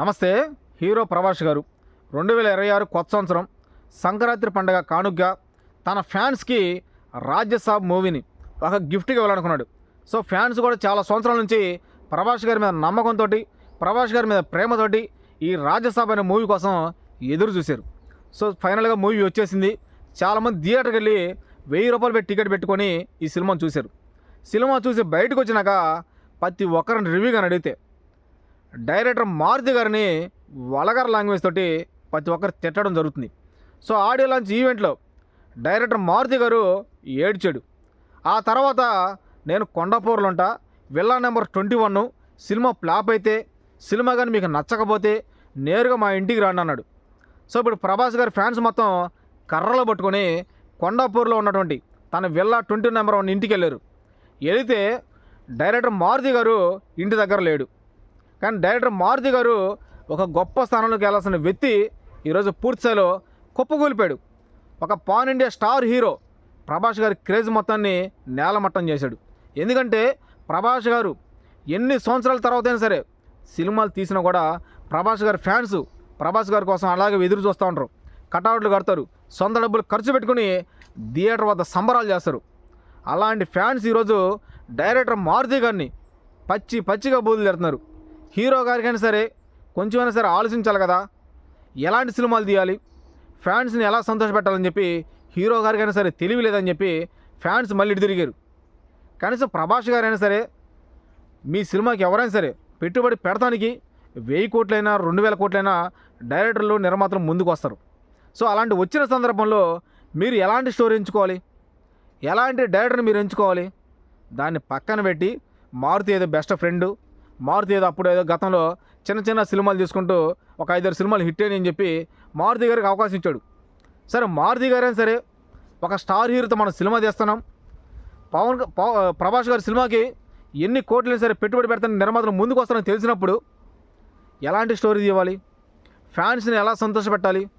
నమస్తే హీరో ప్రభాస్ గారు. రెండు వేల ఇరవై ఆరు కొత్త సంవత్సరం సంక్రాంతి పండగ కానుగ్గా తన ఫ్యాన్స్కి రాజ్యసభ మూవీని ఒక గిఫ్ట్గా ఇవ్వాలనుకున్నాడు. సో ఫ్యాన్స్ కూడా చాలా సంవత్సరాల నుంచి ప్రభాష్ గారి మీద నమ్మకంతో ప్రభాస్ గారి మీద ప్రేమతోటి ఈ రాజ్యసభ అనే మూవీ కోసం ఎదురు చూశారు. సో ఫైనల్గా మూవీ వచ్చేసింది. చాలామంది థియేటర్కి వెళ్ళి వెయ్యి రూపాయలు పెట్టి టికెట్ పెట్టుకొని ఈ సినిమాను చూశారు. సినిమా చూసి బయటకు వచ్చినాక ప్రతి ఒక్కరిని రివ్యూ కానీ అడిగితే డైరెక్టర్ మారుతి గారిని వలగర్ లాంగ్వేజ్ తోటి ప్రతి ఒక్కరు తిట్టడం జరుగుతుంది. సో ఆడియో లాంచ్ ఈవెంట్లో డైరెక్టర్ మారుతి గారు ఏడ్చాడు. ఆ తర్వాత నేను కొండపూర్లో ఉంటా villa number twenty one cinema flop అయితే సినిమా కానీ మీకు నచ్చకపోతే నేరుగా మా ఇంటికి రాను అన్నాడు. సో ఇప్పుడు ప్రభాస్ గారి ఫ్యాన్స్ మొత్తం కర్రలు పట్టుకొని కొండాపూర్లో ఉన్నటువంటి తన విల్లా ట్వంటీ నెంబర్ వన్ ఇంటికి వెళ్ళారు. వెళితే డైరెక్టర్ మారుతి గారు ఇంటి దగ్గర లేడు. కానీ డైరెక్టర్ మారుతి గారు ఒక గొప్ప స్థానంలోకి వెళ్ళాల్సిన వ్యక్తి ఈరోజు పూర్తిస్థాయిలో కుప్పకూలిపాడు ఒక pan India star hero Prabhas గారి క్రేజ్ మొత్తాన్ని నేలమట్టం చేశాడు. ఎందుకంటే ప్రభాస్ గారు ఎన్ని సంవత్సరాల తర్వాత అయినా సరే సినిమాలు తీసినా కూడా ప్రభాస్ గారి ఫ్యాన్స్ ప్రభాస్ గారి కోసం అలాగే ఎదురు చూస్తూ ఉంటారు. కటౌట్లు కడతారు. సొంత డబ్బులు ఖర్చు పెట్టుకుని థియేటర్ వద్ద సంబరాలు చేస్తారు. అలాంటి ఫ్యాన్స్ ఈరోజు డైరెక్టర్ మారుతి గారిని పచ్చి పచ్చిగా బూదులు తిడుతున్నారు. హీరో గారికైనా సరే కొంచెమైనా సరే ఆలోచించాలి కదా. ఎలాంటి సినిమాలు తీయాలి? ఫ్యాన్స్ని ఎలా సంతోషపెట్టాలని చెప్పి హీరో గారికైనా సరే తెలివి లేదని చెప్పి ఫ్యాన్స్ మళ్ళీ తిరిగారు. కనీసం ప్రభాస్ గారైనా సరే మీ సినిమాకి ఎవరైనా సరే పెట్టుబడి పెడతానికి వెయ్యి కోట్లైనా రెండు వేల కోట్లైనా డైరెక్టర్లు నిర్మాతలు ముందుకు వస్తారు. సో అలాంటి వచ్చిన సందర్భంలో మీరు ఎలాంటి స్టోరీ ఎంచుకోవాలి? ఎలాంటి డైరెక్టర్ని మీరు ఎంచుకోవాలి? దాన్ని పక్కన పెట్టి మారుతి ఏదో బెస్ట్ ఫ్రెండు మారుతి ఏదో అప్పుడు ఏదో గతంలో చిన్న చిన్న సినిమాలు తీసుకుంటూ ఒక ఐదారు సినిమాలు హిట్ అని చెప్పి మారుతి గారికి అవకాశం ఇచ్చాడు. సరే మారుతి గారైనా సరే ఒక స్టార్ హీరోతో మనం సినిమా తీస్తున్నాం. పవన్ పవ- ప్రభాస్ గారి సినిమాకి ఎన్ని కోట్లైనా సరే పెట్టుబడి పెడతాను నిర్మాతలు ముందుకు వస్తారని తెలిసినప్పుడు ఎలాంటి స్టోరీ ఇవ్వాలి ఫ్యాన్స్ని ఎలా సంతోషపెట్టాలి?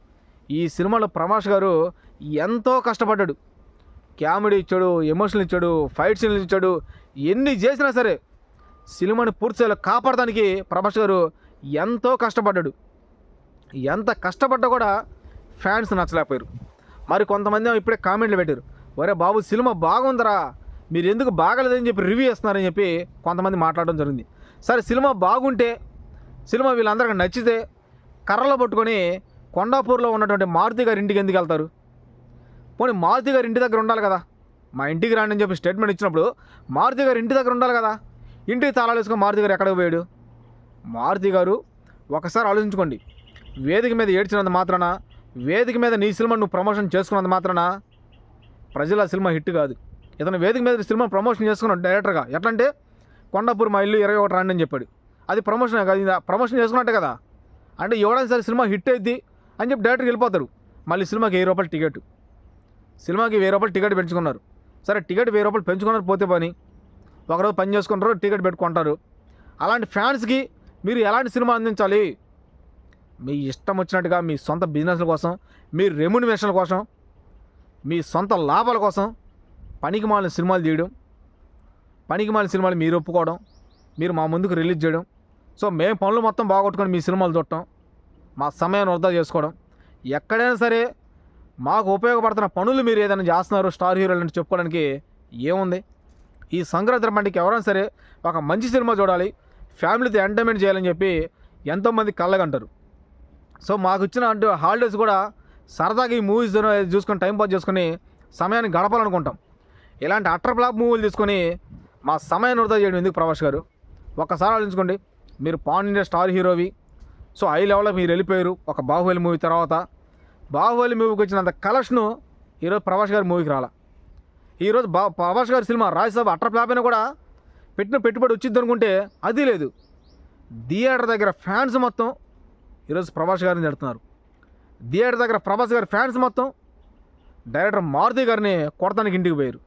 ఈ సినిమాలో ప్రభాస్ గారు ఎంతో కష్టపడ్డాడు. కామెడీ ఇచ్చాడు ఎమోషనల్ ఇచ్చాడు ఫైట్ సీన్లు ఇచ్చాడు ఎన్ని చేసినా సరే సినిమాని పూర్తిలో కాపాడడానికి ప్రభాస్ గారు ఎంతో కష్టపడ్డాడు. ఎంత కష్టపడ్డా కూడా ఫ్యాన్స్ నచ్చలేకపోయారు. మరి కొంతమంది ఏమో ఇప్పుడే కామెంట్లు పెట్టారు. ఒరే బాబు సినిమా బాగుందరా మీరు ఎందుకు బాగలేదని చెప్పి రివ్యూ ఇస్తున్నారని చెప్పి కొంతమంది మాట్లాడడం జరిగింది. సరే సినిమా బాగుంటే సినిమా వీళ్ళందరికీ నచ్చితే కర్రలో పట్టుకొని కొండాపూర్లో ఉన్నటువంటి మారుతి గారి ఇంటికి ఎందుకు వెళ్తారు? పోనీ మారుతి గారి ఇంటి దగ్గర ఉండాలి కదా. మా ఇంటికి రాండి అని చెప్పి స్టేట్మెంట్ ఇచ్చినప్పుడు మారుతి గారి ఇంటి దగ్గర ఉండాలి కదా. ఇంటికి తాళాలు వేసుకొని మారుతి గారు ఎక్కడికి పోయాడు? మారుతి గారు ఒకసారి ఆలోచించుకోండి. వేదిక మీద ఏడ్చినంత మాత్రాన వేదిక మీద నీ సినిమా నువ్వు ప్రమోషన్ చేసుకున్నంత మాత్రాన ప్రజల సినిమా హిట్ కాదు. ఇతను వేదిక మీద సినిమా ప్రమోషన్ చేసుకున్నాడు డైరెక్టర్గా ఎట్లా అంటే మా ఇల్లు ఇరవై ఒకటి రాండి అని చెప్పాడు. అది ప్రమోషన్ కాదు ఇది ప్రమోషన్ చేసుకున్నట్టే కదా. అంటే ఎవడైనా సరే సినిమా హిట్ అయింది అని చెప్పి డైరెక్టర్కి వెళ్ళిపోతారు. మళ్ళీ సినిమాకి వెయ్యి రూపాయలు టికెట్. సినిమాకి వెయ్యి రూపాయలు టికెట్ పెంచుకున్నారు. సరే టికెట్ వెయ్యి రూపాయలు పెంచుకున్నారు పోతే పని. ఒకరోజు పని చేసుకుంటారు టికెట్ పెట్టుకుంటారు. అలాంటి ఫ్యాన్స్కి మీరు ఎలాంటి సినిమా అందించాలి? మీ ఇష్టం వచ్చినట్టుగా మీ సొంత బిజినెస్ల కోసం మీ రెమ్యునివేషన్ల కోసం మీ సొంత లాభాల కోసం పనికి మాలిన సినిమాలు తీయడం పనికి మాలిన సినిమాలు మీరు ఒప్పుకోవడం మీరు మా ముందుకు రిలీజ్ చేయడం. సో మేము పనులు మొత్తం బాగొట్టుకొని మీ సినిమాలు చూడటం మా సమయాన్ని వృధా చేసుకోవడం. ఎక్కడైనా సరే మాకు ఉపయోగపడుతున్న పనులు మీరు ఏదైనా చేస్తున్నారు స్టార్ హీరోలు అని చెప్పుకోవడానికి ఏముంది? ఈ సంక్రాంతి పండుగకి ఎవరైనా సరే ఒక మంచి సినిమా చూడాలి ఫ్యామిలీతో ఎంటర్టైన్మెంట్ చేయాలని చెప్పి ఎంతోమంది కళ్ళగంటారు సో మాకు ఇచ్చిన అంటే హాలిడేస్ కూడా సరదాగా ఈ మూవీస్ చూసుకొని టైం పాస్ చేసుకొని సమయాన్ని గడపాలనుకుంటాం. ఇలాంటి అట్టర్ ఫ్లాప్ మూవీలు తీసుకొని మా సమయాన్ని వృధా చేయడం ఎందుకు ప్రభాస్ గారు? ఒక్కసారి ఆలోచించుకోండి. మీరు పాన్ ఇండియా స్టార్ హీరోవి. సో హై లెవెల్లో మీరు వెళ్ళిపోయారు ఒక బాహుబలి మూవీ తర్వాత. బాహుబలి మూవీకి వచ్చినంత కలెక్షను ఈరోజు ప్రభాస్ గారి మూవీకి రాలా. ఈరోజు బా ప్రభాస్ గారి సినిమా రాజ్యసభ అట్ర ఫ్లాప్ అయినా కూడా పెట్టిన పెట్టుబడి వచ్చింది అనుకుంటే అది లేదు. థియేటర్ దగ్గర ఫ్యాన్స్ మొత్తం ఈరోజు ప్రభాస్ గారిని తిడుతున్నారు. థియేటర్ దగ్గర ప్రభాస్ గారి ఫ్యాన్స్ మొత్తం డైరెక్టర్ మారుతి గారిని కొడతానికి ఇంటికి పోయారు.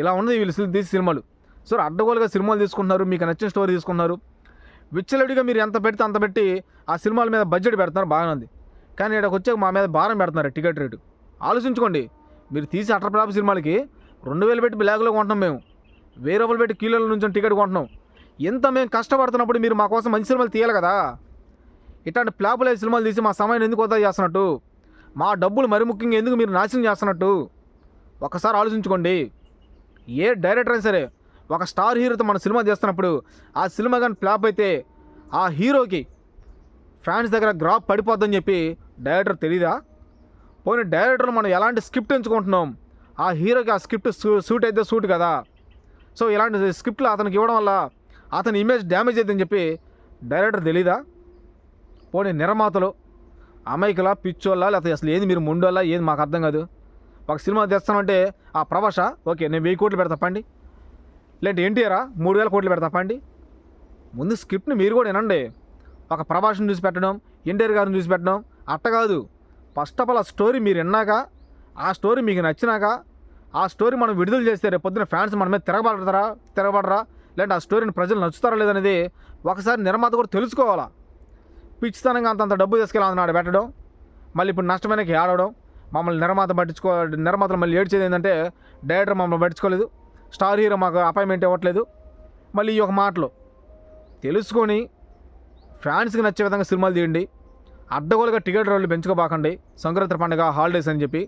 ఇలా ఉన్నది వీళ్ళు తీసి సినిమాలు. సో అడ్డగోలుగా సినిమాలు తీసుకుంటున్నారు మీకు నచ్చిన స్టోరీ తీసుకున్నారు విచ్చలవిడిగా మీరు ఎంత పెడితే అంత పెట్టి ఆ సినిమాల మీద బడ్జెట్ పెడుతున్నారు బాగానే ఉంది. కానీ ఇక్కడికి వచ్చాక మా మీద భారం పెడుతున్నారు టికెట్ రేటు. ఆలోచించుకోండి మీరు తీసి అట్టర్ ఫ్లాప్ సినిమాలకి రెండు వేలు పెట్టి బ్లాక్లో కొంటున్నాం మేము. వెయ్యి రూపాయలు పెట్టి కిలోల నుంచి టికెట్ కొంటున్నాం. ఎంత మేము కష్టపడుతున్నప్పుడు మీరు మా కోసం మంచి సినిమాలు తీయాలి కదా? ఇట్లాంటి ప్లాపులే సినిమాలు తీసి మా సమయాన్ని ఎందుకు వద్దా చేస్తున్నట్టు? మా డబ్బులు మరి ముఖ్యంగా ఎందుకు మీరు నాశనం చేస్తున్నట్టు? ఒకసారి ఆలోచించుకోండి. ఏ డైరెక్టర్ అయినా సరే ఒక స్టార్ హీరోతో మన సినిమా చేస్తున్నప్పుడు ఆ సినిమా కానీ ఫ్లాప్ అయితే ఆ హీరోకి ఫ్యాన్స్ దగ్గర గ్రాప్ పడిపోద్దని చెప్పి డైరెక్టర్ తెలీదా? పోనీ డైరెక్టర్ మనం ఎలాంటి స్క్రిప్ట్ ఎంచుకుంటున్నాం? ఆ హీరోకి ఆ స్క్రిప్ట్ సూ సూట్ అయితే సూట్ కదా? సో ఇలాంటి స్క్రిప్ట్లు అతనికి ఇవ్వడం వల్ల అతని ఇమేజ్ డ్యామేజ్ అవుతుందని చెప్పి డైరెక్టర్ తెలీదా? పోనీ నిర్మాతలు అమాయకుల పిచ్చోళ్ళ లేకపోతే అసలు ఏది మీరు ముండోళ్ళ ఏది మాకు అర్థం కాదు. ఒక సినిమా తెస్తానంటే ఆ ప్రభాష ఓకే నేను వెయ్యి కోట్లు పెడతా పండి. లేదంటే ఎన్టీఆరా మూడు వేల కోట్లు పెడతా పండి. ముందు స్క్రిప్ట్ని మీరు కూడా వినండి. ఒక ప్రభాషను చూసి పెట్టడం ఎన్టీఆర్ గారిని చూసి పెట్టడం అట్ట కాదు. ఫస్ట్ ఆఫ్ ఆల్ ఆ స్టోరీ మీరు విన్నాక ఆ స్టోరీ మీకు నచ్చినాక ఆ స్టోరీ మనం విడుదల చేస్తే రేపు పొద్దున ఫ్యాన్స్ మన మీద తిరగబడతారా తిరగబడరా? లేదంటే ఆ స్టోరీని ప్రజలు నచ్చుతారా లేదనేది ఒకసారి నిర్మాత కూడా తెలుసుకోవాలా? పిచ్చితనంగా అంతంత డబ్బు తీసుకెళ్ళాలన్నాడు పెట్టడం మళ్ళీ ఇప్పుడు నష్టమైన ఆడవడం మమ్మల్ని నిర్మాత పట్టించుకో నిర్మాతలు మళ్ళీ ఏడ్చేది ఏంటంటే డైరెక్టర్ మమ్మల్ని పట్టించుకోలేదు స్టార్ హీరో మాకు అపాయింట్మెంట్ ఇవ్వట్లేదు మళ్ళీ ఈ ఒక మాటలు. తెలుసుకొని ఫ్యాన్స్కి నచ్చే విధంగా సినిమాలు తీయండి. అడ్డగోలుగా టికెట్ రోడ్లు పెంచుకోబాకండి. సంక్రాంతి పండుగ హాలిడేస్ అని చెప్పి.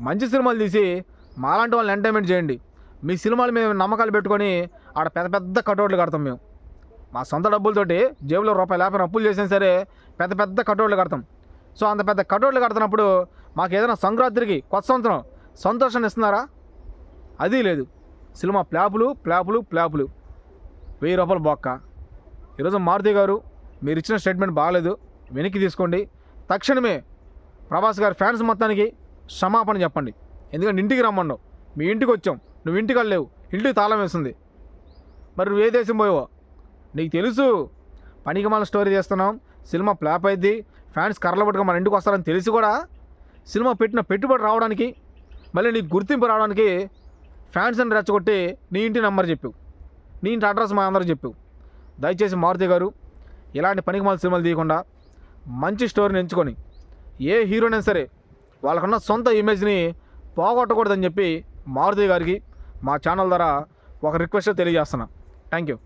మంచి సినిమాలు తీసి మాలాంటి వాళ్ళని ఎంటర్టైన్మెంట్ చేయండి. మీ సినిమాలు మేము నమ్మకాలు పెట్టుకొని ఆడ పెద్ద పెద్ద కటౌట్లు కడతాం మేము. మా సొంత డబ్బులతోటి జేబులో రూపాయలు యాభై అప్పులు చేసినా సరే పెద్ద పెద్ద కటౌట్లు కడతాం. సో అంత పెద్ద కటౌట్లు కడుతున్నప్పుడు మాకు ఏదైనా సంక్రాంతికి కొత్త సంవత్సరం సంతోషాన్ని ఇస్తున్నారా? అది లేదు. సినిమా ప్లాపులు ప్లాపులు ప్లాపులు. వెయ్యి రూపాయలు బొక్క. ఈరోజు మారుతి గారు మీరు ఇచ్చిన స్టేట్మెంట్ బాగాలేదు. వెనక్కి తీసుకోండి. తక్షణమే ప్రభాస్ గారి ఫ్యాన్స్ మొత్తానికి క్షమాపణ చెప్పండి. ఎందుకంటే ఇంటికి రమ్మన్నావు మీ ఇంటికి వచ్చాం. నువ్వు ఇంటికి వెళ్ళలేవు. ఇంటికి తాళం వేస్తుంది మరి నువ్వు ఏ దేశం పోయావో? నీకు తెలుసు. పనికి మన స్టోరీ చేస్తున్నాం. సినిమా ఫ్లాప్ అయింది. ఫ్యాన్స్ కర్రలు పట్టుకొని మన ఇంటికి వస్తారని తెలిసి కూడా సినిమా పెట్టిన పెట్టుబడి రావడానికి మళ్ళీ నీకు గుర్తింపు రావడానికి ఫ్యాన్స్ అని రెచ్చగొట్టి నీ ఇంటి నెంబర్ చెప్పావు. నీ ఇంటి అడ్రస్ మా అందరూ చెప్పావు. దయచేసి మారుతి గారు ఇలాంటి పనికి మాల సినిమాలు తీయకుండా మంచి స్టోరీని ఎంచుకొని ఏ హీరోనైనా సరే వాళ్ళకున్న సొంత ఇమేజ్ని పోగొట్టకూడదని చెప్పి మారుతి గారికి మా ఛానల్ ద్వారా ఒక రిక్వెస్ట్ తెలియజేస్తున్నా. Thank you.